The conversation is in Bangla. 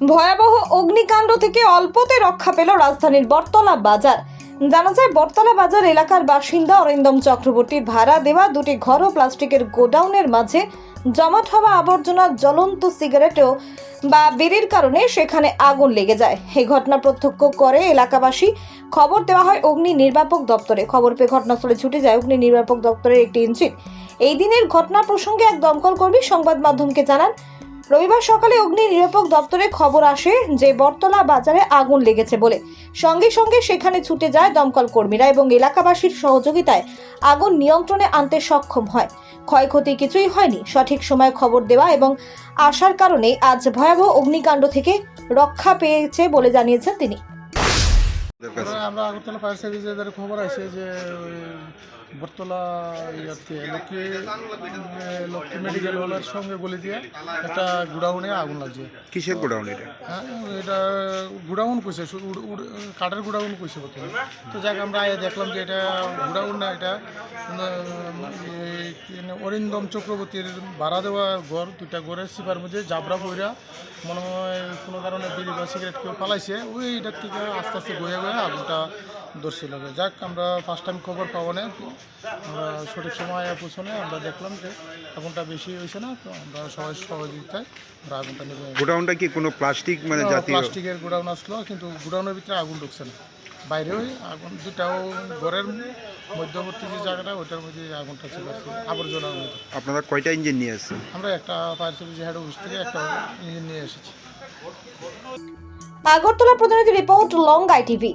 ভয়াবহ অগ্নিকাণ্ড থেকে অল্পতে রক্ষা পেল রাজধানীর বটতলা বাজার। জানা যায়, বটতলা বাজার এলাকার বাসিন্দা অরিন্দম চক্রবর্তীর ভাড়া দেওয়া দুটি ঘর ও প্লাস্টিকের গোডাউনের মাঝে জমাট হওয়া আবর্জনা, জ্বলন্ত সিগারেটও বা বিড়ির কারণে সেখানে আগুন লেগে যায়। এই ঘটনা প্রত্যক্ষ করে এলাকাবাসী। খবর দেওয়া হয় অগ্নি নির্বাপক দপ্তরে। খবর পেয়ে ঘটনাস্থলে ছুটে যায় অগ্নি নির্বাপক দপ্তরের একটি ইঞ্জিন। এই দিনের ঘটনা প্রসঙ্গে এক দমকল কর্মী সংবাদ মাধ্যমকে জানান রবিবার সকালে অগ্নি নিরাপক দপ্তরে খবর আসে যে বটতলা বাজারে আগুন লেগেছে বলে। সঙ্গে সঙ্গে সেখানে ছুটে যায় দমকল কর্মীরা এবং এলাকাবাসীর সহযোগিতায় আগুন নিয়ন্ত্রণে আনতে সক্ষম হয়। ক্ষয়ক্ষতি কিছুই হয়নি, সঠিক সময়ে খবর দেওয়া এবং আসার কারণে আজ ভয়াবহ অগ্নিকাণ্ড থেকে রক্ষা পেয়েছে বলে জানিয়েছেন তিনি। আমরা আগরতলা ফায়ার সার্ভিসে এদের খবর আছে যে বটতলা ইয়াতে লক্ষ্মী উম, মেডিকেল হলের সঙ্গে বলে দিয়ে একটা গুডাউনে আগুন লাগছে কিসের গোডাউন এটা? হ্যাঁ এটা গুডাউন কইছে কাঠের গুডাউন কইছে বর্তমানে তো যাক আমরা দেখলাম যে এটা গুডাউন না এটা উম, এই কি না, অরিন্দম চক্রবর্তীর ভাড়া দেওয়া ঘর দুইটা ঘরের সিপার মধ্যে জাবরা বইরা মনে হয় কোনো কারণে বিড়ি বা সিগারেট কেউ পালাইছে। ওইটার থেকে আস্তে আস্তে বয়ে বয়ে আগুনটা ধরছিল যাক আমরা ফার্স্ট টাইম খবর পাবো না। তো আমরা সঠিক সময় পৌঁছনে আমরা দেখলাম যে আগুনটা বেশি হয়েছে না তো আমরা সবাই সহযোগিতায় আমরা আগুনটা নেবে। গোডাউনটা কি কোনো প্লাস্টিক মানে জাতীয়? প্লাস্টিকের গোডাউন আসলো কিন্তু গোডাউনের ভিতরে আগুন ঢুকছে না। বাইরে ওই আগুন দুটাও ঘরের মধ্যবর্তী যে জায়গাটা ওইটার মধ্যে আগুনটা ছিল আবর্জনার মধ্যে। আপনারা কয়টা ইঞ্জিন নিয়ে এসেছেন আমরা একটা ফায়ার সার্ভিস হেড অফিস থেকে একটা ইঞ্জিন নিয়ে এসেছি। আগরতলা প্রতিনিধি রিপোর্ট লং আইটিভি